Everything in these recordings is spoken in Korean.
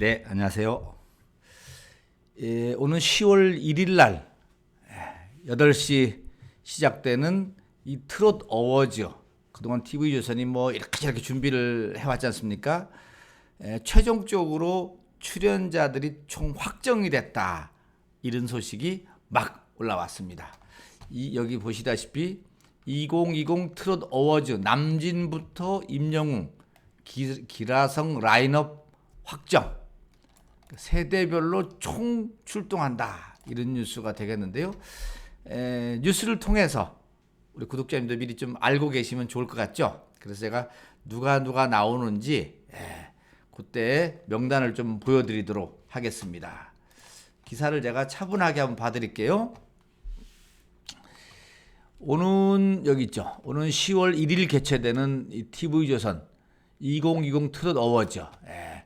네, 안녕하세요. 예, 오늘 10월 1일 날 8시 시작되는 이 트롯 어워즈 그동안 TV조선이 뭐 이렇게 저렇게 준비를 해왔지 않습니까? 에, 최종적으로 출연자들이 총 확정이 됐다 이런 소식이 막 올라왔습니다. 이 여기 보시다시피 2020 트롯 어워즈 남진부터 임영웅 기, 기라성 라인업 확정 세대별로 총 출동한다 이런 뉴스가 되겠는데요. 에, 뉴스를 통해서 우리 구독자님들 미리 좀 알고 계시면 좋을 것 같죠. 그래서 제가 누가 누가 나오는지 에, 그때 명단을 좀 보여드리도록 하겠습니다. 기사를 제가 차분하게 한번 봐드릴게요. 오는 여기 있죠. 오는 10월 1일 개최되는 이 TV조선 2020 트롯 어워즈. 예.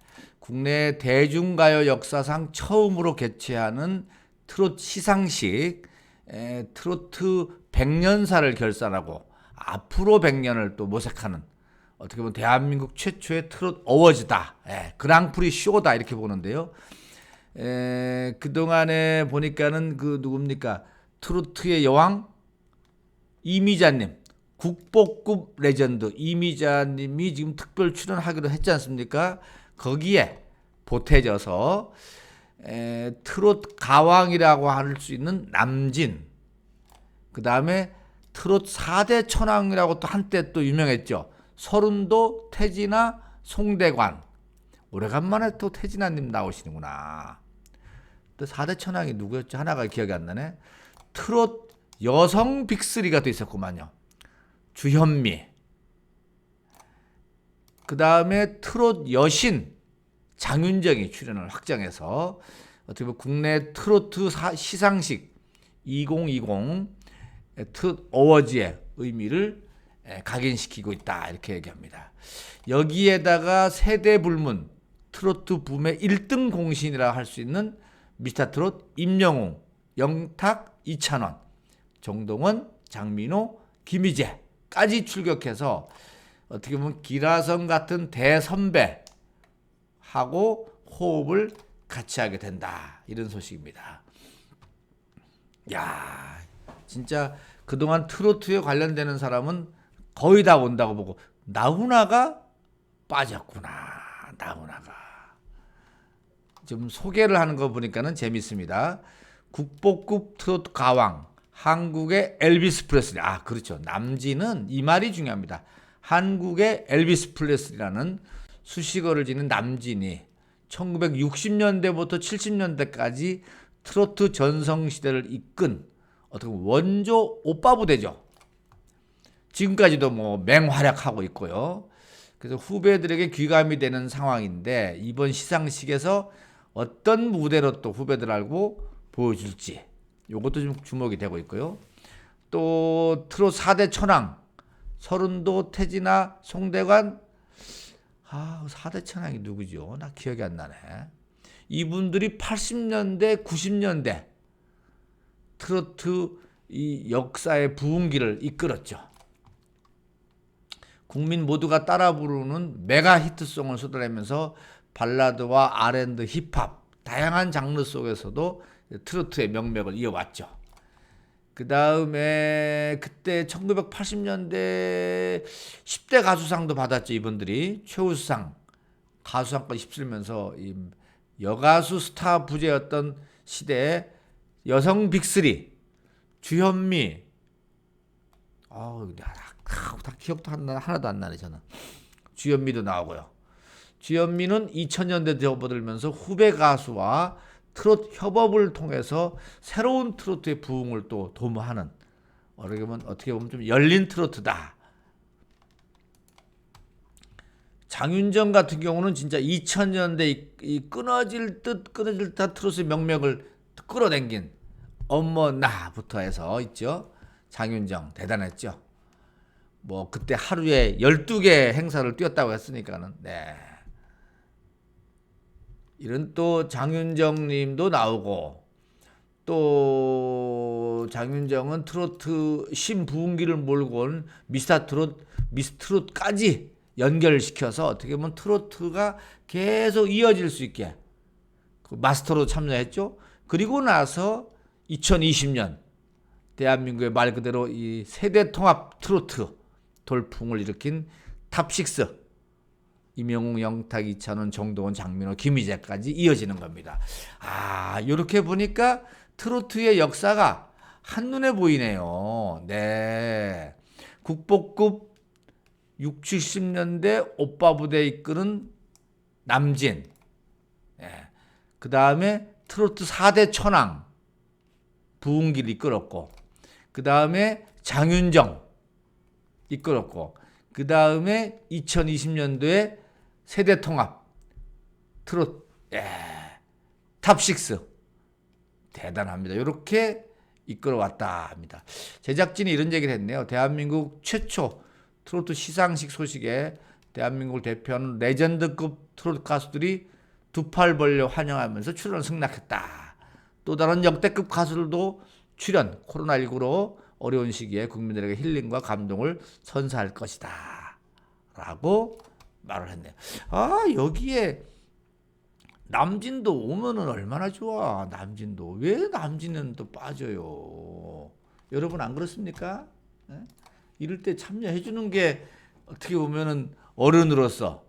국내 대중가요 역사상 처음으로 개최하는 트롯 시상식 에, 트로트 100년사를 결산하고 앞으로 100년을 또 모색하는 어떻게 보면 대한민국 최초의 트롯 어워즈다. 예, 그랑프리 쇼다 이렇게 보는데요. 에, 그동안에 보니까는 그 누굽니까? 트로트의 여왕 이미자님 국보급 레전드 이미자님이 지금 특별 출연하기로 했지 않습니까? 거기에 보태져서 에, 트롯 가왕이라고 할 수 있는 남진 그 다음에 트롯 4대 천왕이라고 또 한때 또 유명했죠. 서른도 태진아 송대관 오래간만에 또 태진아님 나오시는구나. 또 4대 천왕이 누구였죠? 하나가 기억이 안 나네. 트롯 여성 빅리가 또 있었구만요. 주현미. 그 다음에 트롯 여신 장윤정이 출연을 확정해서 어떻게 보면 국내 트로트 시상식 2020 트롯 어워즈의 의미를 각인시키고 있다 이렇게 얘기합니다. 여기에다가 세대 불문 트로트 붐의 1등 공신이라 할 수 있는 미스터 트롯 임영웅, 영탁, 이찬원, 정동원, 장민호, 김희재까지 출격해서 어떻게 보면 기라성 같은 대선배 하고 호흡을 같이 하게 된다. 이런 소식입니다. 야, 진짜 그동안 트로트에 관련되는 사람은 거의 다 온다고 보고 나훈아가 빠졌구나. 나훈아가. 좀 소개를 하는 거 보니까는 재밌습니다. 국보급 트로트 가왕 한국의 엘비스 프레슬리. 아, 그렇죠. 남진은 이 말이 중요합니다. 한국의 엘비스 프레슬리라는 수식어를 지닌 남진이 1960년대부터 70년대까지 트로트 전성 시대를 이끈 어떻게 보면 원조 오빠 부대죠. 지금까지도 뭐 맹활약하고 있고요. 그래서 후배들에게 귀감이 되는 상황인데 이번 시상식에서 어떤 무대로 또 후배들하고 보여줄지 이것도 좀 주목이 되고 있고요. 또 트롯 4대 천왕 서른도 태진아 송대관 아, 4대 천왕이 누구죠? 나 기억이 안 나네. 이분들이 80년대, 90년대 트로트 이 역사의 부흥기를 이끌었죠. 국민 모두가 따라 부르는 메가 히트송을 쏟아내면서 발라드와 R&B, 힙합 다양한 장르 속에서도 트로트의 명맥을 이어왔죠. 그 다음에 그때 1980년대 10대 가수상도 받았죠 이분들이. 최우수상. 가수상까지 휩쓸면서 이 여가수 스타 부재였던 시대에 여성 빅3 주현미. 아우 다, 다 기억도 하나도 안 나네 저는. 주현미도 나오고요. 주현미는 2000년대 접어들면서 후배 가수와 트롯 협업을 통해서 새로운 트로트의 부흥을 또 도모하는 어떻게 보면 어떻게 보면 좀 열린 트로트다. 장윤정 같은 경우는 진짜 2000년대 이, 이 끊어질 듯 끊어질 듯 트로트의 명맥을 끌어당긴 엄머 나부터 해서 있죠. 장윤정 대단했죠. 뭐 그때 하루에 12개 행사를 뛰었다고 했으니까는 네. 이런 또 장윤정 님도 나오고 또 장윤정은 트로트 신부흥기를 몰고 온 미스터 트롯 미스트롯까지 연결시켜서 어떻게 보면 트로트가 계속 이어질 수 있게 그 마스터로 참여했죠. 그리고 나서 2020년 대한민국의 말 그대로 이 세대 통합 트로트 돌풍을 일으킨 탑6 이명웅, 영탁, 이찬원, 정동원, 장민호, 김희재까지 이어지는 겁니다. 아, 이렇게 보니까 트로트의 역사가 한눈에 보이네요. 네. 국보급 6, 70년대 오빠 부대 이끄는 남진. 예. 그 다음에 트로트 4대 천왕. 부흥길 이끌었고. 그 다음에 장윤정 이끌었고. 그 다음에 2020년도에 세대 통합. 트로트. 예. 탑6. 대단합니다. 이렇게 이끌어왔다 합니다. 제작진이 이런 얘기를 했네요. 대한민국 최초 트로트 시상식 소식에 대한민국을 대표하는 레전드급 트로트 가수들이 두 팔 벌려 환영하면서 출연 승낙했다. 또 다른 역대급 가수들도 출연 코로나19로 어려운 시기에 국민들에게 힐링과 감동을 선사할 것이다. 라고 말을 했네요. 아, 여기에 남진도 오면은 얼마나 좋아. 남진도. 왜 남진은 또 빠져요? 여러분 안 그렇습니까? 예? 이럴 때 참여해 주는 게 어떻게 보면은 어른으로서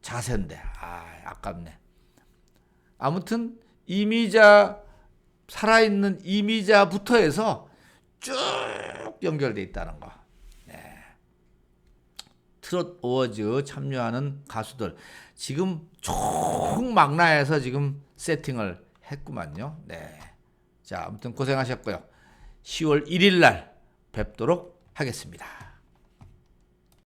자세인데. 아, 아깝네. 아무튼 이미자 살아있는 이미자부터 해서 쭉 연결돼 있다는 거. 네. 트롯 어워즈 참여하는 가수들 지금 총망라해서 지금 세팅을 했구만요. 네. 자, 아무튼 고생하셨고요. 10월 1일 날 뵙도록 하겠습니다.